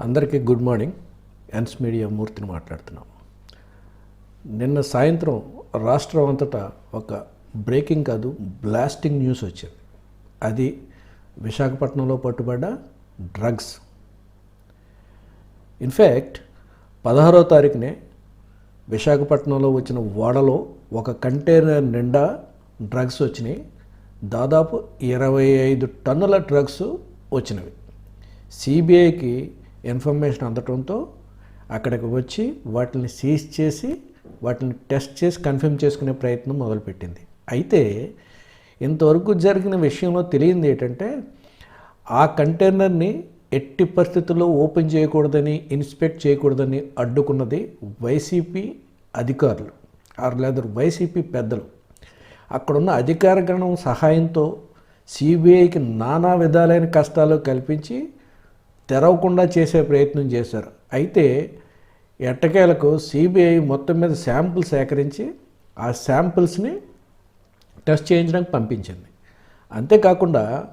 అందరికీ good morning. ఎన్స్ media మూర్తిని మాట్లాడుతున్నాం. నిన్న సాయంత్రం రాష్ట్రం అంతటా ఒక బ్రేకింగ్ కాదు బ్లాస్టింగ్ న్యూస్ వచ్చింది. అది విశాఖపట్నంలో పట్టుబడ్డ డ్రగ్స్. ఇన్ఫ్యాక్ట్ పదహారో తారీఖునే విశాఖపట్నంలో వచ్చిన ఓడలో ఒక కంటైనర్ నిండా డ్రగ్స్ వచ్చినాయి. దాదాపు ఇరవై ఐదు టన్నుల డ్రగ్స్ వచ్చినవి. సిబిఐకి ఇన్ఫర్మేషన్ అందటంతో అక్కడికి వచ్చి వాటిని సీజ్ చేసి వాటిని టెస్ట్ చేసి కన్ఫర్మ్ చేసుకునే ప్రయత్నం మొదలుపెట్టింది. అయితే ఇంతవరకు జరిగిన విషయంలో తెలియంది ఏంటంటే ఆ కంటైనర్ని ఎట్టి పరిస్థితుల్లో ఓపెన్ చేయకూడదని ఇన్స్పెక్ట్ చేయకూడదని అడ్డుకున్నది వైసీపీ అధికారులు ఆర్ లేదా వైసీపీ పెద్దలు. అక్కడున్న అధికార గణం సహాయంతో సిబిఐకి నానా విధాలైన కష్టాలు కల్పించి తెరవకుండా చేసే ప్రయత్నం చేశారు. అయితే ఎట్టకేలకు సిబిఐ మొత్తం మీద శాంపుల్ సేకరించి ఆ శాంపుల్స్ని టెస్ట్ చేయించడానికి పంపించింది. అంతేకాకుండా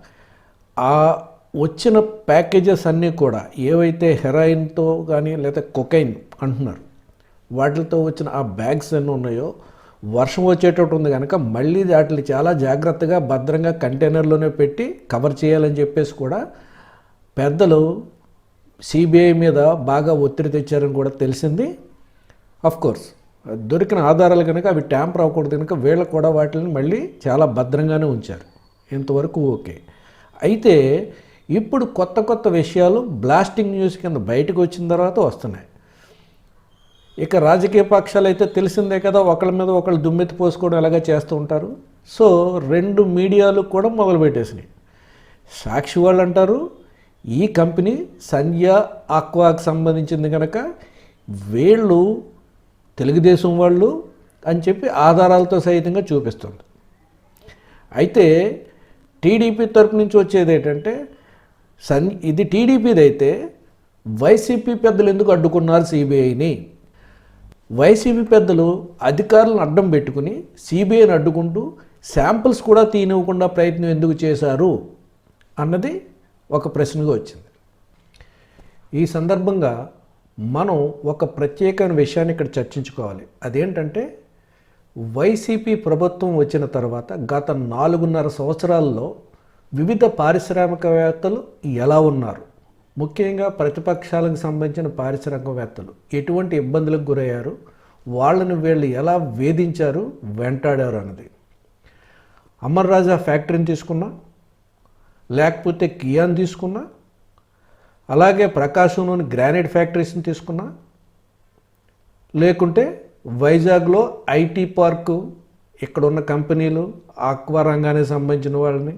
ఆ వచ్చిన ప్యాకేజెస్ అన్నీ కూడా ఏవైతే హెరాయిన్తో కానీ లేదా కొకైన్ అంటున్నారు వాటితో వచ్చిన ఆ బ్యాగ్స్ ఎన్ని ఉన్నాయో వర్షం వచ్చేటట్టు ఉంది కనుక మళ్ళీ వాటిని చాలా జాగ్రత్తగా భద్రంగా కంటైనర్లోనే పెట్టి కవర్ చేయాలని చెప్పేసి కూడా పెద్దలు సిబిఐ మీద బాగా ఒత్తిడి తెచ్చారని కూడా తెలిసింది. కోర్స్ దొరికిన ఆధారాలు కనుక అవి ట్యాంప్ రాకూడదు కనుక వీళ్ళు కూడా వాటిని మళ్ళీ చాలా భద్రంగానే ఉంచారు. ఇంతవరకు ఓకే. అయితే ఇప్పుడు కొత్త కొత్త విషయాలు బ్లాస్టింగ్ న్యూస్ కింద బయటకు వచ్చిన తర్వాత వస్తున్నాయి. ఇక రాజకీయ పక్షాలు అయితే తెలిసిందే కదా ఒకళ్ళ మీద ఒకళ్ళు దుమ్మెత్తి పోసుకోవడం ఎలాగా చేస్తూ ఉంటారు. సో రెండు మీడియాలు కూడా మొదలుపెట్టేసినాయి. సాక్షి వాళ్ళు అంటారు ఈ కంపెనీ సంధ్య ఆక్వాకి సంబంధించింది కనుక వీళ్ళు తెలుగుదేశం వాళ్ళు అని చెప్పి ఆధారాలతో సహితంగా చూపిస్తుంది. అయితే టీడీపీ తరపు నుంచి వచ్చేది ఏంటంటే సన్ ఇది టీడీపీది అయితే వైసీపీ పెద్దలు ఎందుకు అడ్డుకున్నారు సిబిఐని? వైసీపీ పెద్దలు అధికారులను అడ్డం పెట్టుకుని సిబిఐని అడ్డుకుంటూ శాంపిల్స్ కూడా తీనివ్వకుండా ప్రయత్నం ఎందుకు చేశారు అన్నది ఒక ప్రశ్నగా వచ్చింది. ఈ సందర్భంగా మనం ఒక ప్రత్యేకమైన విషయాన్ని ఇక్కడ చర్చించుకోవాలి. అదేంటంటే వైసీపీ ప్రభుత్వం వచ్చిన తర్వాత గత నాలుగున్నర సంవత్సరాల్లో వివిధ పారిశ్రామికవేత్తలు ఎలా ఉన్నారు? ముఖ్యంగా ప్రతిపక్షాలకు సంబంధించిన పారిశ్రామికవేత్తలు ఎటువంటి ఇబ్బందులకు గురయ్యారు? వాళ్ళని వీళ్ళు ఎలా వేధించారు? వెంటాడారు అన్నది. అమర్ రాజా ఫ్యాక్టరీని తీసుకున్నా లేకపోతే కియాన్ తీసుకున్నా అలాగే ప్రకాశంలోని గ్రానైట్ ఫ్యాక్టరీస్ని తీసుకున్నా లేకుంటే వైజాగ్లో ఐటీ పార్కు ఇక్కడ ఉన్న కంపెనీలు ఆక్వా రంగానికి సంబంధించిన వాళ్ళని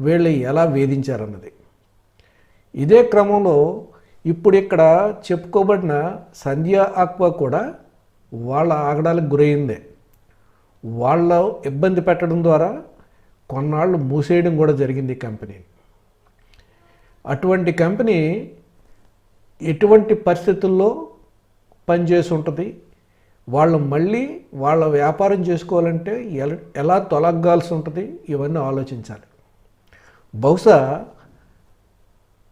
వీళ్ళు ఎలా వేధించారన్నది. ఇదే క్రమంలో ఇప్పుడు ఇక్కడ చెప్పుకోబడిన సంధ్యా ఆక్వా కూడా వాళ్ళ ఆగడాలకు గురైందే. వాళ్ళ ఇబ్బంది పెట్టడం ద్వారా కొన్నాళ్ళు మూసేయడం కూడా జరిగింది ఈ కంపెనీ. అటువంటి కంపెనీ ఎటువంటి పరిస్థితుల్లో పనిచేసి ఉంటుంది? వాళ్ళు మళ్ళీ వాళ్ళ వ్యాపారం చేసుకోవాలంటే ఎలా ఎలా తొలగాల్సి ఉంటుంది? ఇవన్నీ ఆలోచించాలి. బహుశా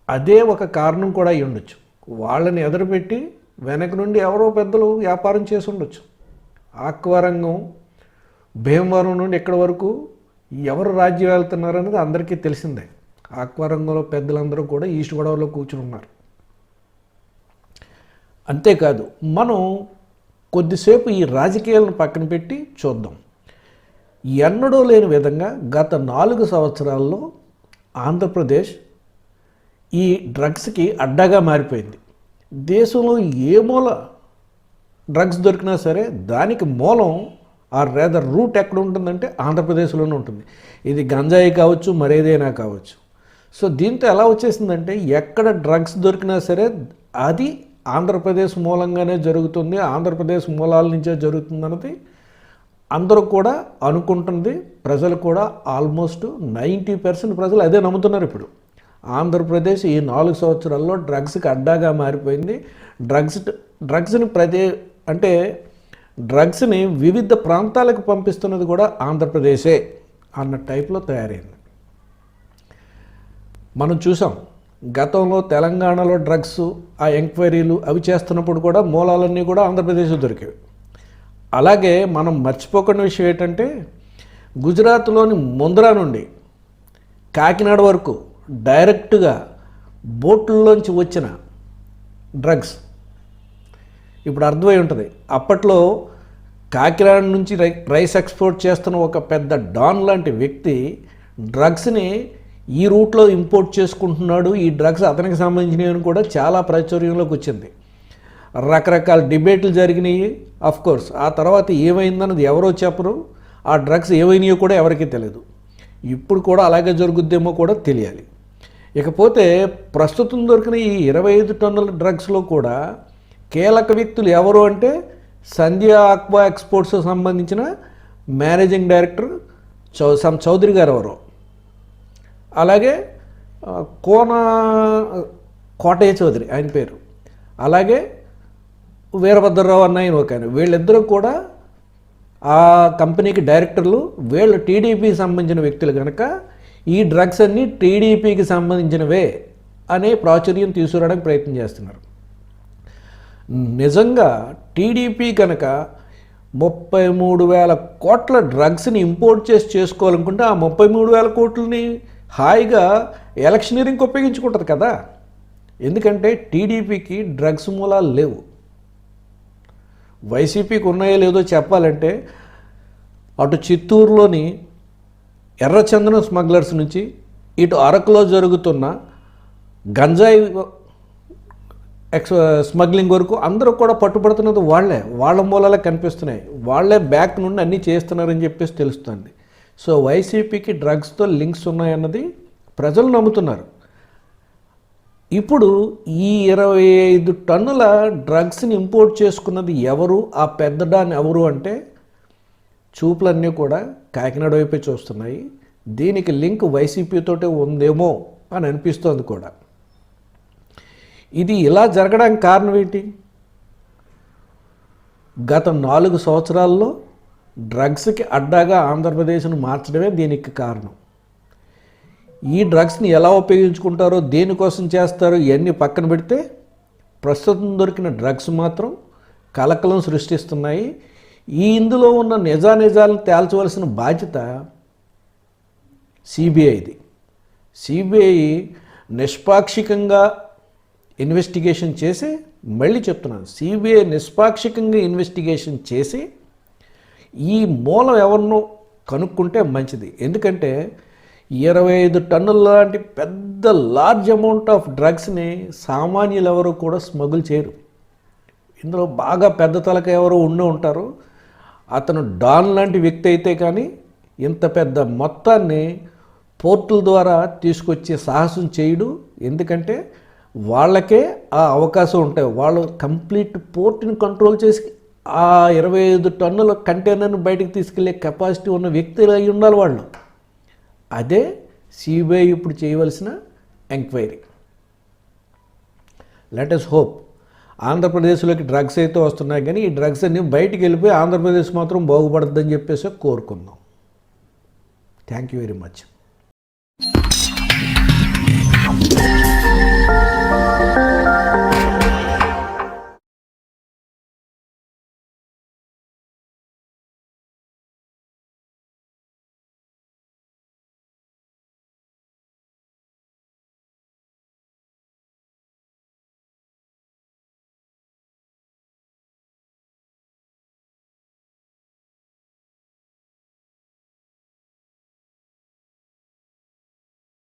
అదే ఒక కారణం కూడా అయి ఉండొచ్చు. వాళ్ళని ఎదురుపెట్టి వెనక నుండి ఎవరో పెద్దలు వ్యాపారం చేసి ఉండొచ్చు. ఆక్వారంగం భీమవరం నుండి ఎక్కడి వరకు ఎవరు రాజ్యం వెళ్తున్నారు అనేది అందరికీ తెలిసిందే. ఆక్వారంగంలో పెద్దలందరూ కూడా ఈస్ట్ గోదావరిలో కూర్చుని ఉన్నారు. అంతేకాదు మనం కొద్దిసేపు ఈ రాజకీయాలను పక్కన పెట్టి చూద్దాం. ఎన్నడూ లేని విధంగా గత నాలుగు సంవత్సరాల్లో ఆంధ్రప్రదేశ్ ఈ డ్రగ్స్కి అడ్డాగా మారిపోయింది. దేశంలో ఏ మూల డ్రగ్స్ దొరికినా సరే దానికి మూలం ఆ రేదర్ రూట్ ఎక్కడ ఉంటుందంటే ఆంధ్రప్రదేశ్లోనే ఉంటుంది. ఇది గంజాయి కావచ్చు మరేదైనా కావచ్చు. సో దీంతో ఎలా వచ్చేసిందంటే ఎక్కడ డ్రగ్స్ దొరికినా సరే అది ఆంధ్రప్రదేశ్ మూలంగానే జరుగుతుంది ఆంధ్రప్రదేశ్ మూలాల నుంచే జరుగుతుంది అన్నది అందరూ కూడా అనుకుంటుంది ప్రజలు కూడా ఆల్మోస్ట్ నైంటీ పర్సెంట్ ప్రజలు అదే నమ్ముతున్నారు ఇప్పుడు. ఆంధ్రప్రదేశ్ ఈ నాలుగు సంవత్సరాల్లో డ్రగ్స్కి అడ్డాగా మారిపోయింది. డ్రగ్స్ డ్రగ్స్ని ప్రతి అంటే డ్రగ్స్ని వివిధ ప్రాంతాలకు పంపిస్తున్నది కూడా ఆంధ్రప్రదేశే అన్న టైప్లో తయారైంది. మనం చూసాం గతంలో తెలంగాణలో డ్రగ్స్ ఆ ఎంక్వైరీలు అవి చేస్తున్నప్పుడు కూడా మూలాలన్నీ కూడా ఆంధ్రప్రదేశ్ దొరికేవి. అలాగే మనం మర్చిపోకుండా విషయం ఏంటంటే గుజరాత్లోని ముంద్రా నుండి కాకినాడ వరకు డైరెక్ట్గా బోట్లలోంచి వచ్చిన డ్రగ్స్. ఇప్పుడు అర్థమై ఉంటుంది. అప్పట్లో కాకినాడ నుంచి రై రైస్ ఎక్స్పోర్ట్ చేస్తున్న ఒక పెద్ద డాన్ లాంటి వ్యక్తి డ్రగ్స్ని ఈ రూట్లో ఇంపోర్ట్ చేసుకుంటున్నాడు. ఈ డ్రగ్స్ అతనికి సంబంధించినవి అని కూడా చాలా ప్రాచుర్యంలోకి వచ్చింది. రకరకాల డిబేట్లు జరిగినాయి. అఫ్ కోర్స్ ఆ తర్వాత ఏమైందన్నది ఎవరో చెప్పరు. ఆ డ్రగ్స్ ఏమైనాయో కూడా ఎవరికీ తెలియదు ఇప్పుడు కూడా అలాగే జరుగుద్దేమో కూడా తెలియాలి. ఇకపోతే ప్రస్తుతం దొరికిన ఈ ఇరవై ఐదు టన్నుల డ్రగ్స్లో కూడా కీలక వ్యక్తులు ఎవరు అంటే సంధ్య ఆక్వా ఎక్స్పోర్ట్స్ సంబంధించిన మేనేజింగ్ డైరెక్టర్ చౌ సమ్ చౌదరి గారు ఎవరు. అలాగే కోన కోటయ్య చౌదరి ఆయన పేరు. అలాగే వీరభద్రరావు అన్న ఆయన ఒక ఆయన. వీళ్ళిద్దరూ కూడా ఆ కంపెనీకి డైరెక్టర్లు వీళ్ళు టీడీపీకి సంబంధించిన వ్యక్తులు కనుక ఈ డ్రగ్స్ అన్నీ టీడీపీకి సంబంధించినవే అనే ప్రాచుర్యం తీసుకురావడానికి ప్రయత్నం చేస్తున్నారు. నిజంగా టీడీపీ కనుక ముప్పై మూడు వేల కోట్ల డ్రగ్స్ని ఇంపోర్ట్ చేసి చేసుకోవాలనుకుంటే ఆ ముప్పై మూడు వేల కోట్లని హాయిగా ఎలక్షనీరింగ్కి ఉపయోగించుకుంటుంది కదా. ఎందుకంటే టీడీపీకి డ్రగ్స్ మూలాలు లేవు. వైసీపీకి ఉన్నాయో లేదో చెప్పాలంటే అటు చిత్తూరులోని ఎర్రచందనం స్మగ్లర్స్ నుంచి ఇటు అరకులో జరుగుతున్న గంజాయి ఎక్స్ స్మగ్లింగ్ వరకు అందరూ కూడా పట్టుబడుతున్నది వాళ్ళే. వాళ్ళ మూలాలే కనిపిస్తున్నాయి. వాళ్ళే బ్యాక్ నుండి అన్నీ చేస్తున్నారని చెప్పేసి తెలుస్తుంది. సో వైసీపీకి డ్రగ్స్తో లింక్స్ ఉన్నాయన్నది ప్రజలు నమ్ముతున్నారు. ఇప్పుడు ఈ ఇరవై ఐదు టన్నుల డ్రగ్స్ని ఇంపోర్ట్ చేసుకున్నది ఎవరు? ఆ పెద్ద డాన్ ఎవరు అంటే చూపులన్నీ కూడా కాకినాడ వైపే చూస్తున్నాయి. దీనికి లింక్ వైసీపీతోటే ఉందేమో అని అనిపిస్తోంది కూడా. ఇది ఇలా జరగడానికి కారణం ఏంటి? గత నాలుగు సంవత్సరాల్లో డ్రగ్స్కి అడ్డాగా ఆంధ్రప్రదేశ్ను మార్చడమే దీనికి కారణం. ఈ డ్రగ్స్ని ఎలా ఉపయోగించుకుంటారో దేనికోసం చేస్తారో ఇవన్నీ పక్కన పెడితే ప్రస్తుతం దొరికిన డ్రగ్స్ మాత్రం కలకలం సృష్టిస్తున్నాయి. ఈ ఇందులో ఉన్న నిజానిజాలను తేల్చవలసిన బాధ్యత సిబిఐది సిబిఐ నిష్పాక్షికంగా ఇన్వెస్టిగేషన్ చేసి మళ్ళీ చెప్తున్నాను సిబిఐ నిష్పాక్షికంగా ఇన్వెస్టిగేషన్ చేసి ఈ మూలం ఎవరినో కనుక్కుంటే మంచిది. ఎందుకంటే ఇరవై ఐదు టన్నుల లాంటి పెద్ద లార్జ్ అమౌంట్ ఆఫ్ డ్రగ్స్ని సామాన్యులు ఎవరు కూడా స్మగుల్ చేయరు. ఇందులో బాగా పెద్ద తలక ఎవరో ఉండి ఉంటారు. అతను డాన్ లాంటి వ్యక్తి అయితే కానీ ఇంత పెద్ద మొత్తాన్ని పోర్టుల ద్వారా తీసుకొచ్చే సాహసం చేయడు. ఎందుకంటే వాళ్ళకే ఆ అవకాశం ఉంటాయి. వాళ్ళు కంప్లీట్ పోర్ట్ని కంట్రోల్ చేసి ఆ ఇరవై ఐదు టన్నుల కంటైనర్ని బయటకు తీసుకెళ్ళే కెపాసిటీ ఉన్న వ్యక్తులు అయి ఉండాలి వాళ్ళు. అదే సిబిఐ ఇప్పుడు చేయవలసిన ఎంక్వైరీ. లెటెస్ హోప్ ఆంధ్రప్రదేశ్లోకి డ్రగ్స్ అయితే వస్తున్నాయి కానీ ఈ డ్రగ్స్ అన్ని బయటికి వెళ్ళిపోయి ఆంధ్రప్రదేశ్ మాత్రం బాగుపడద్దని చెప్పేసి కోరుకుందాం. Thank you very much